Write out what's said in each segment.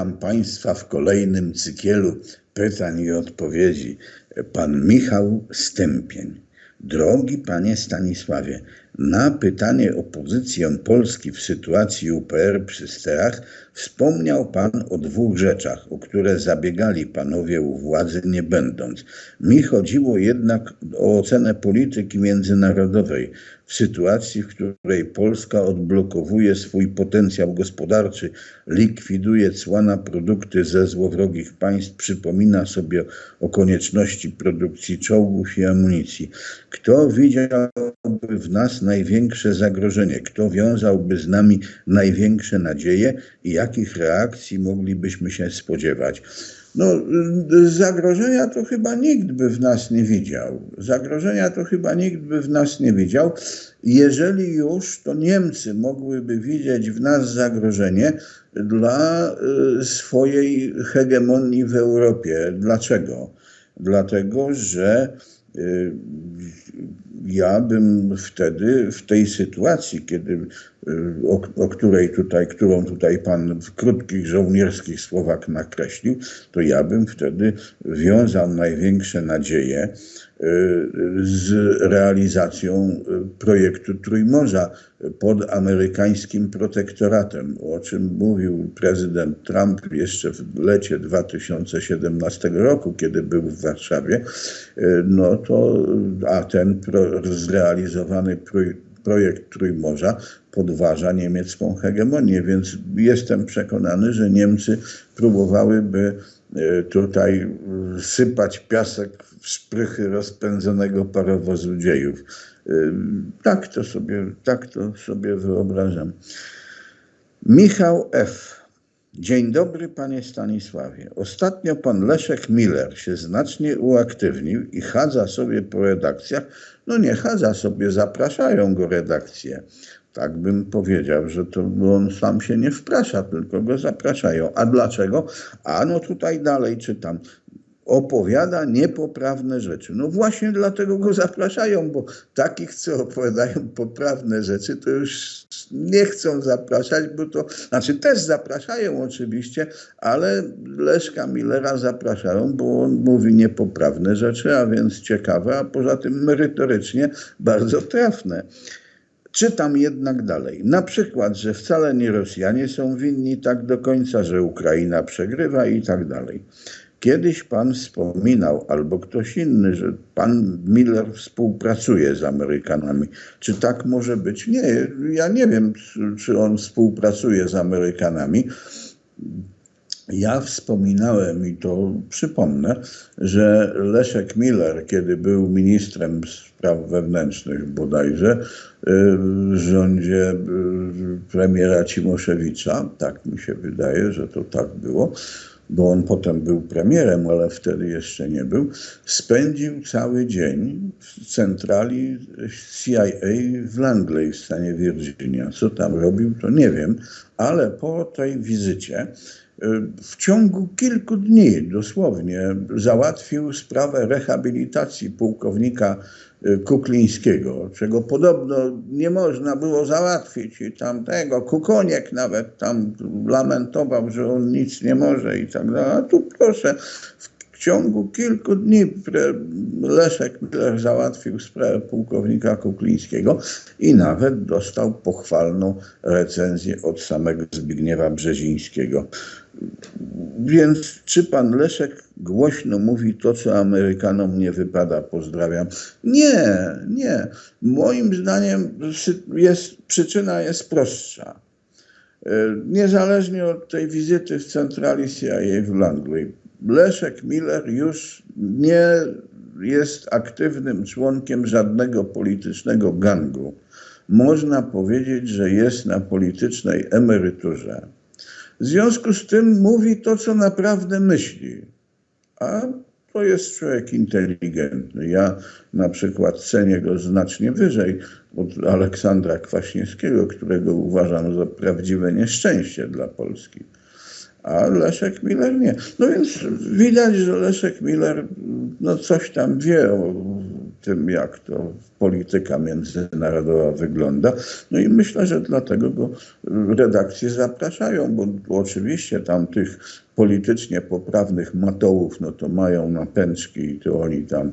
Witam Państwa w kolejnym cykielu pytań i odpowiedzi. Pan Michał Stępień. Drogi Panie Stanisławie, na pytanie o pozycję Polski w sytuacji UPR przy sterach wspomniał Pan o dwóch rzeczach, o które zabiegali Panowie u władzy nie będąc. Mi chodziło jednak o ocenę polityki międzynarodowej w sytuacji, w której Polska odblokowuje swój potencjał gospodarczy, likwiduje cła na produkty ze złowrogich państw, przypomina sobie o konieczności produkcji czołgów i amunicji. Kto widziałby w nas największe zagrożenie? Kto wiązałby z nami największe nadzieje i jakich reakcji moglibyśmy się spodziewać? No, zagrożenia to chyba nikt by w nas nie widział. Zagrożenia to chyba nikt by w nas nie widział. Jeżeli już, to Niemcy mogłyby widzieć w nas zagrożenie dla y, swojej hegemonii w Europie. Dlaczego? Dlatego, że y, ja bym wtedy w tej sytuacji, kiedy, o, o, której tutaj, którą tutaj pan w krótkich żołnierskich słowach nakreślił, to ja bym wtedy wiązał największe nadzieje z realizacją projektu Trójmorza pod amerykańskim protektoratem, o czym mówił prezydent Trump jeszcze w lecie 2017 roku, kiedy był w Warszawie, no to, a ten pro, zrealizowany projekt projekt Trójmorza podważa niemiecką hegemonię, więc jestem przekonany, że Niemcy próbowałyby e, tutaj sypać piasek w szprychy rozpędzonego parowozu dziejów. E, tak to sobie, tak to sobie wyobrażam. Michał F. Dzień dobry, panie Stanisławie. Ostatnio pan Leszek Miller się znacznie uaktywnił i chadza sobie po redakcjach. No nie chadza sobie, zapraszają go redakcje. Tak bym powiedział, że to on sam się nie wprasza, tylko go zapraszają. A dlaczego? A no tutaj dalej czytam opowiada niepoprawne rzeczy. No właśnie dlatego go zapraszają, bo takich, co opowiadają poprawne rzeczy, to już nie chcą zapraszać, bo to, znaczy też zapraszają oczywiście, ale Leszka Millera zapraszają, bo on mówi niepoprawne rzeczy, a więc ciekawe, a poza tym merytorycznie bardzo trafne. Czytam jednak dalej. Na przykład, że wcale nie Rosjanie są winni tak do końca, że Ukraina przegrywa i tak dalej. Kiedyś pan wspominał, albo ktoś inny, że pan Miller współpracuje z Amerykanami. Czy tak może być? Nie, ja nie wiem, czy on współpracuje z Amerykanami. Ja wspominałem i to przypomnę, że Leszek Miller, kiedy był ministrem spraw wewnętrznych bodajże w rządzie premiera Cimoszewicza, tak mi się wydaje, że to tak było, bo on potem był premierem, ale wtedy jeszcze nie był, spędził cały dzień w centrali CIA w Langley w stanie Virginia. Co tam robił, to nie wiem, ale po tej wizycie y, w ciągu kilku dni dosłownie załatwił sprawę rehabilitacji pułkownika Y, Kuklińskiego, czego podobno nie można było załatwić i tamtego, Kukoniek nawet tam lamentował, że on nic nie może i tak dalej. A tu proszę, w ciągu kilku dni Leszek Miller załatwił sprawę pułkownika Kuklińskiego i nawet dostał pochwalną recenzję od samego Zbigniewa Brzezińskiego. Więc czy pan Leszek głośno mówi to, co Amerykanom nie wypada? Pozdrawiam. Nie, nie. Moim zdaniem jest, przyczyna jest prostsza. E, niezależnie od tej wizyty w centrali CIA w Langley, Leszek Miller już nie jest aktywnym członkiem żadnego politycznego gangu. Można powiedzieć, że jest na politycznej emeryturze. W związku z tym mówi to, co naprawdę myśli. A to jest człowiek inteligentny. Ja na przykład cenię go znacznie wyżej od Aleksandra Kwaśniewskiego, którego uważam za prawdziwe nieszczęście dla Polski. A Leszek Miller nie. No więc widać, że Leszek Miller no coś tam wie o tym, jak to polityka międzynarodowa wygląda. No i myślę, że dlatego go redakcje zapraszają, bo, oczywiście tam tych politycznie poprawnych matołów, no to mają napęczki i to oni tam y,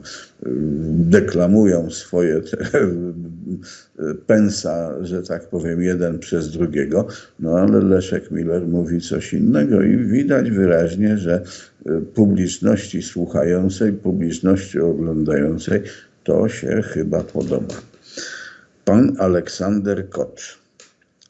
deklamują swoje te, pensa, że tak powiem, jeden przez drugiego, no ale Leszek Miller mówi coś innego i widać wyraźnie, że y, publiczności słuchającej, publiczności oglądającej to się chyba podoba. Pan Aleksander Kocz.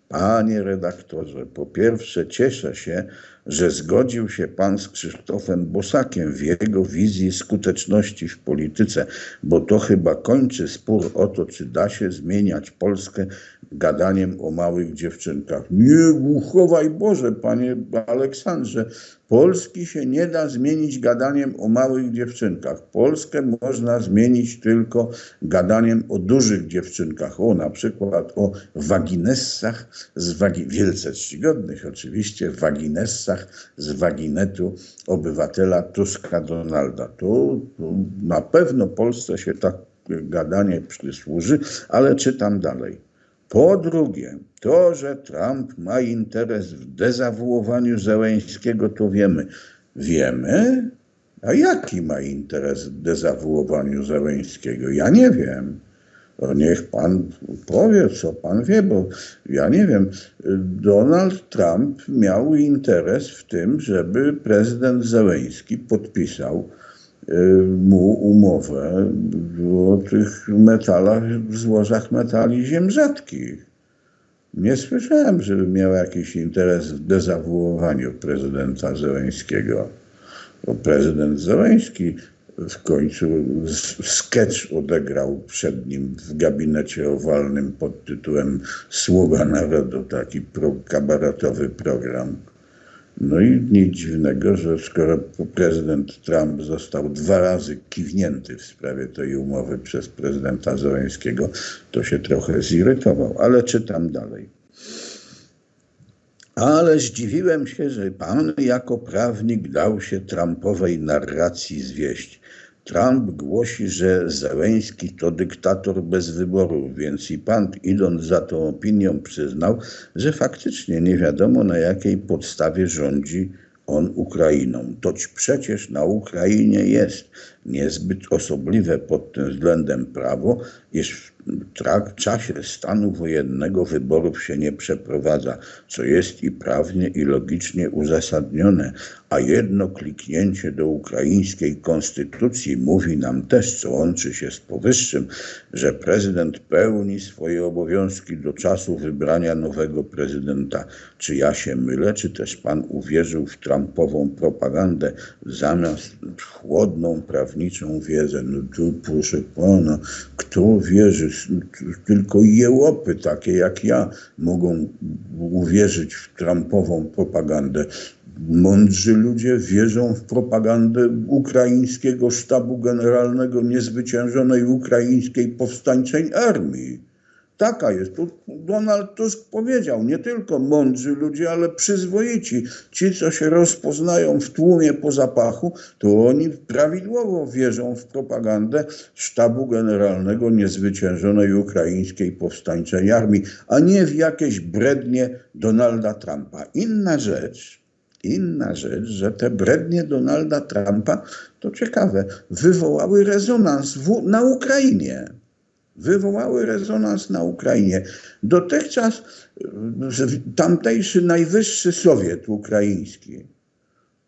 Panie redaktorze, po pierwsze cieszę się, że zgodził się pan z Krzysztofem Bosakiem w jego wizji skuteczności w polityce, bo to chyba kończy spór o to, czy da się zmieniać Polskę gadaniem o małych dziewczynkach. Nie, uchowaj Boże, panie Aleksandrze, Polski się nie da zmienić gadaniem o małych dziewczynkach. Polskę można zmienić tylko gadaniem o dużych dziewczynkach. O, na przykład o waginessach z wagi, wielce czcigodnych oczywiście, waginessach z waginetu obywatela Tuska Donalda. To, to na pewno Polsce się tak gadanie przysłuży, ale czytam dalej. Po drugie, to, że Trump ma interes w dezawuowaniu Zełęńskiego, to wiemy. Wiemy? A jaki ma interes w dezawuowaniu Zełęńskiego? Ja nie wiem. To niech pan powie, co pan wie, bo ja nie wiem. Donald Trump miał interes w tym, żeby prezydent Zełęński podpisał mu umowę o tych metalach, złożach metali ziem rzadkich. Nie słyszałem, żeby miał jakiś interes w dezawuowaniu prezydenta Zeleńskiego. Bo prezydent Zeleński w końcu sketch odegrał przed nim w gabinecie owalnym pod tytułem Sługa Narodu, taki pro, kabaretowy program. No i nic dziwnego, że skoro prezydent Trump został dwa razy kiwnięty w sprawie tej umowy przez prezydenta Zeleńskiego, to się trochę zirytował, ale czytam dalej. Ale zdziwiłem się, że pan jako prawnik dał się Trumpowej narracji zwieść. Trump głosi, że Zeleński to dyktator bez wyborów, więc i pan, idąc za tą opinią, przyznał, że faktycznie nie wiadomo na jakiej podstawie rządzi on Ukrainą. Toć przecież na Ukrainie jest niezbyt osobliwe pod tym względem prawo, iż w czasie stanu wojennego wyborów się nie przeprowadza, co jest i prawnie, i logicznie uzasadnione, a jedno kliknięcie do ukraińskiej konstytucji mówi nam też, co łączy się z powyższym, że prezydent pełni swoje obowiązki do czasu wybrania nowego prezydenta. Czy ja się mylę, czy też pan uwierzył w Trumpową propagandę zamiast chłodną, prawniczą wiedzę? No tu proszę pana, kto wierzy tylko jełopy takie jak ja mogą uwierzyć w Trumpową propagandę. Mądrzy ludzie wierzą w propagandę ukraińskiego sztabu generalnego niezwyciężonej ukraińskiej powstańczej armii. Taka jest. Tu Donald Tusk powiedział, nie tylko mądrzy ludzie, ale przyzwoici. Ci, co się rozpoznają w tłumie po zapachu, to oni prawidłowo wierzą w propagandę sztabu generalnego niezwyciężonej ukraińskiej powstańczej armii, a nie w jakieś brednie Donalda Trumpa. Inna rzecz, inna rzecz, że te brednie Donalda Trumpa, to ciekawe, wywołały rezonans w, na Ukrainie wywołały rezonans na Ukrainie. Dotychczas tamtejszy najwyższy Sowiet ukraiński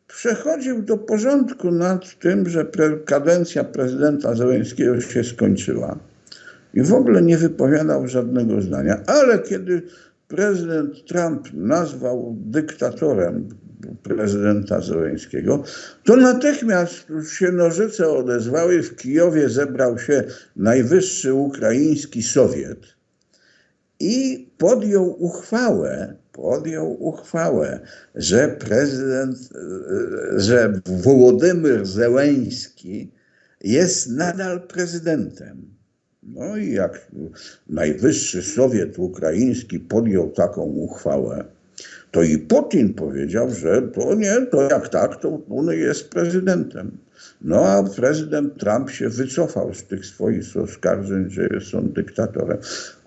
przechodził do porządku nad tym, że kadencja prezydenta Zeleńskiego się skończyła i w ogóle nie wypowiadał żadnego zdania. Ale kiedy prezydent Trump nazwał dyktatorem prezydenta Zeleńskiego, to natychmiast się nożyce odezwały. W Kijowie zebrał się najwyższy ukraiński Sowiet i podjął uchwałę, podjął uchwałę, że prezydent, że Wołodymyr Zeleński jest nadal prezydentem. No i jak najwyższy Sowiet ukraiński podjął taką uchwałę, to i Putin powiedział, że to nie, to jak tak, to on jest prezydentem. No a prezydent Trump się wycofał z tych swoich oskarżeń, że jest on dyktatorem,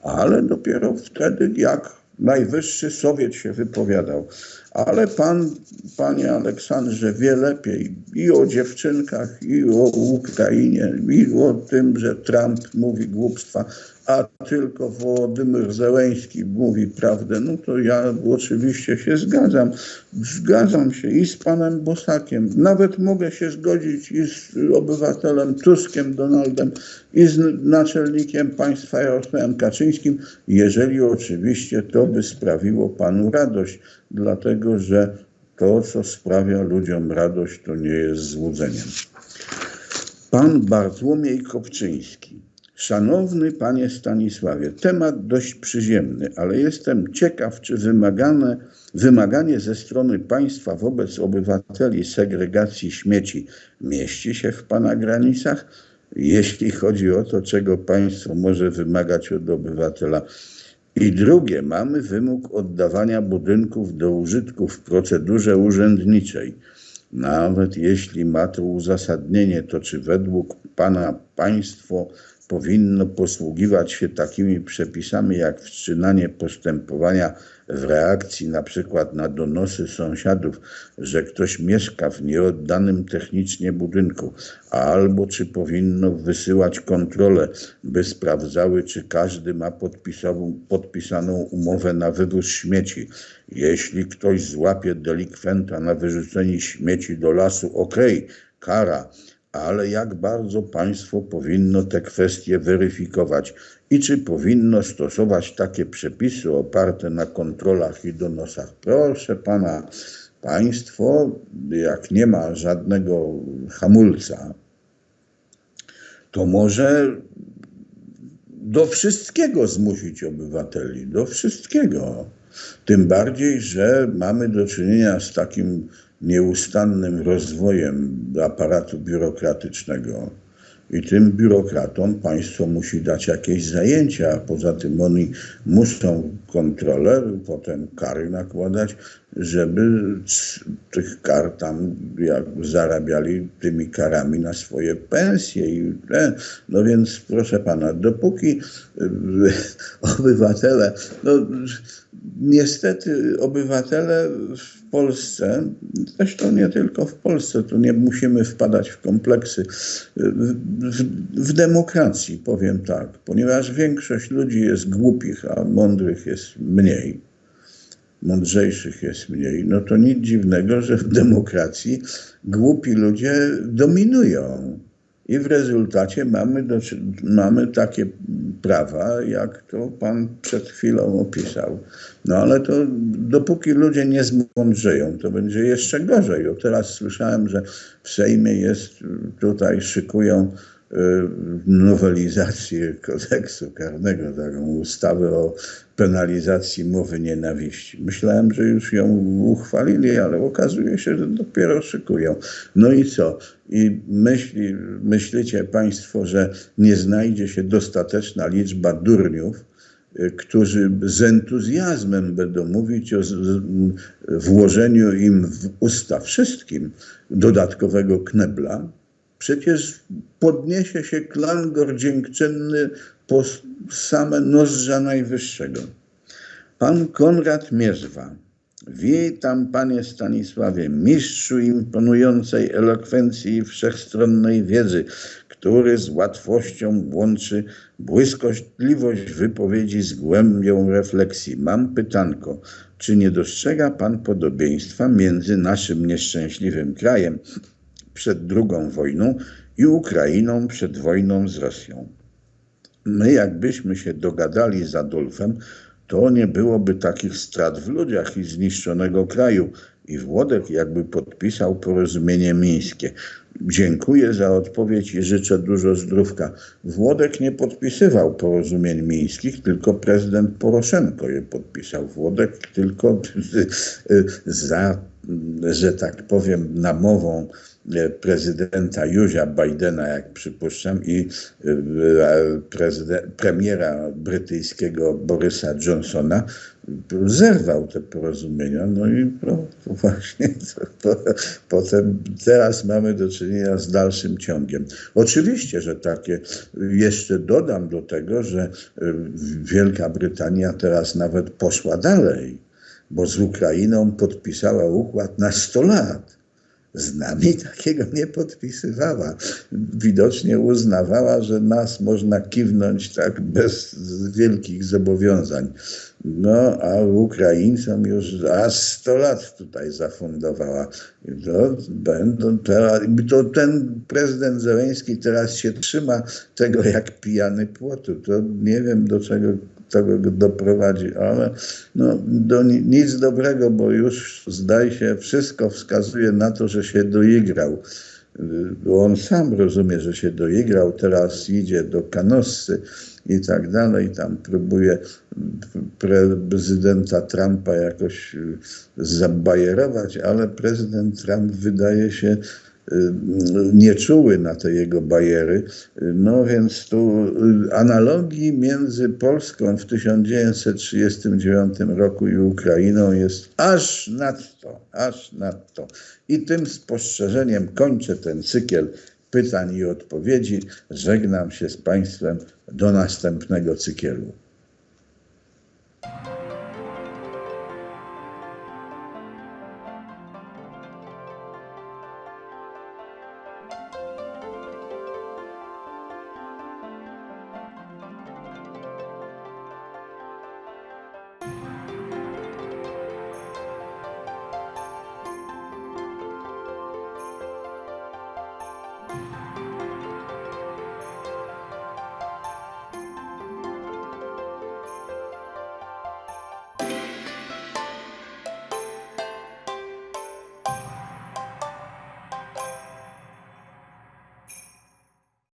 ale dopiero wtedy, jak najwyższy Sowiet się wypowiadał. Ale pan, panie Aleksandrze, wie lepiej i o dziewczynkach, i o Ukrainie, i o tym, że Trump mówi głupstwa a tylko Wołodymyr Zełęński mówi prawdę, no to ja oczywiście się zgadzam. Zgadzam się i z panem Bosakiem. Nawet mogę się zgodzić i z obywatelem Tuskiem, Donaldem, i z naczelnikiem państwa Jarosławem Kaczyńskim, jeżeli oczywiście to by sprawiło panu radość, dlatego że to, co sprawia ludziom radość, to nie jest złudzeniem. Pan Bartłomiej Kopczyński Szanowny panie Stanisławie, temat dość przyziemny, ale jestem ciekaw, czy wymagane, wymaganie ze strony państwa wobec obywateli segregacji śmieci mieści się w pana granicach, jeśli chodzi o to, czego państwo może wymagać od obywatela. I drugie, mamy wymóg oddawania budynków do użytku w procedurze urzędniczej. Nawet jeśli ma to uzasadnienie, to czy według pana państwo powinno posługiwać się takimi przepisami jak wszczynanie postępowania w reakcji na przykład na donosy sąsiadów, że ktoś mieszka w nieoddanym technicznie budynku, albo czy powinno wysyłać kontrolę, by sprawdzały, czy każdy ma podpisaną umowę na wywóz śmieci. Jeśli ktoś złapie delikwenta na wyrzucenie śmieci do lasu, okej, okay, kara, ale jak bardzo państwo powinno te kwestie weryfikować i czy powinno stosować takie przepisy oparte na kontrolach i donosach. Proszę pana, państwo, jak nie ma żadnego hamulca, to może do wszystkiego zmusić obywateli, do wszystkiego. Tym bardziej, że mamy do czynienia z takim nieustannym rozwojem aparatu biurokratycznego. I tym biurokratom państwo musi dać jakieś zajęcia, a poza tym oni muszą kontrolę, potem kary nakładać, żeby tych kar tam jak zarabiali tymi karami na swoje pensje. I, no więc proszę pana, dopóki obywatele, no niestety obywatele Polsce, zresztą nie tylko w Polsce, tu nie musimy wpadać w kompleksy, w, w, demokracji powiem tak, ponieważ większość ludzi jest głupich, a mądrych jest mniej, mądrzejszych jest mniej, no to nic dziwnego, że w demokracji głupi ludzie dominują. I w rezultacie mamy, mamy takie prawa, jak to pan przed chwilą opisał. No ale to dopóki ludzie nie zmądrzeją, to będzie jeszcze gorzej. O teraz słyszałem, że w Sejmie jest, tutaj szykują y, nowelizację kodeksu karnego, taką ustawę o penalizacji mowy nienawiści. Myślałem, że już ją uchwalili, ale okazuje się, że dopiero szykują. No i co? I myśli, myślicie Państwo, że nie znajdzie się dostateczna liczba durniów, y, którzy z entuzjazmem będą mówić o włożeniu im w usta wszystkim dodatkowego knebla, przecież podniesie się klangor dziękczynny po same nozdrza najwyższego. Pan Konrad Mierzwa. Witam, panie Stanisławie, mistrzu imponującej elokwencji i wszechstronnej wiedzy, który z łatwością łączy błyskotliwość wypowiedzi z głębią refleksji. Mam pytanko, czy nie dostrzega pan podobieństwa między naszym nieszczęśliwym krajem przed II wojną i Ukrainą przed wojną z Rosją? My, jakbyśmy się dogadali z Adolfem, to nie byłoby takich strat w ludziach i zniszczonego kraju. I Włodek jakby podpisał porozumienie mińskie. Dziękuję za odpowiedź i życzę dużo zdrówka. Włodek nie podpisywał porozumień mińskich, tylko prezydent Poroszenko je podpisał. Włodek tylko za że tak powiem, namową prezydenta Józia Bidena, jak przypuszczam, i e, prezydent, premiera brytyjskiego Borysa Johnsona zerwał te porozumienia. No i no, właśnie to, potem teraz mamy do czynienia z dalszym ciągiem. Oczywiście, że takie, jeszcze dodam do tego, że e, Wielka Brytania teraz nawet poszła dalej, bo z Ukrainą podpisała układ na 100 lat. Z nami takiego nie podpisywała. Widocznie uznawała, że nas można kiwnąć tak bez wielkich zobowiązań. No, a Ukraińcom już aż 100 lat tutaj zafundowała. To, będą teraz, to ten prezydent Zeleński teraz się trzyma tego jak pijany płotu. To nie wiem do czego to go doprowadzi, ale no, do ni- nic dobrego, bo już zdaje się, wszystko wskazuje na to, że się doigrał. Bo on sam rozumie, że się doigrał, teraz idzie do Kanossy i tak dalej, tam próbuje prezydenta Trumpa jakoś zabajerować, ale prezydent Trump wydaje się y, nieczuły na te jego bajery. No więc tu analogii między Polską w 1939 roku i Ukrainą jest aż nadto, aż nadto. I tym spostrzeżeniem kończę ten cykl pytań i odpowiedzi. Żegnam się z Państwem do następnego cyklu.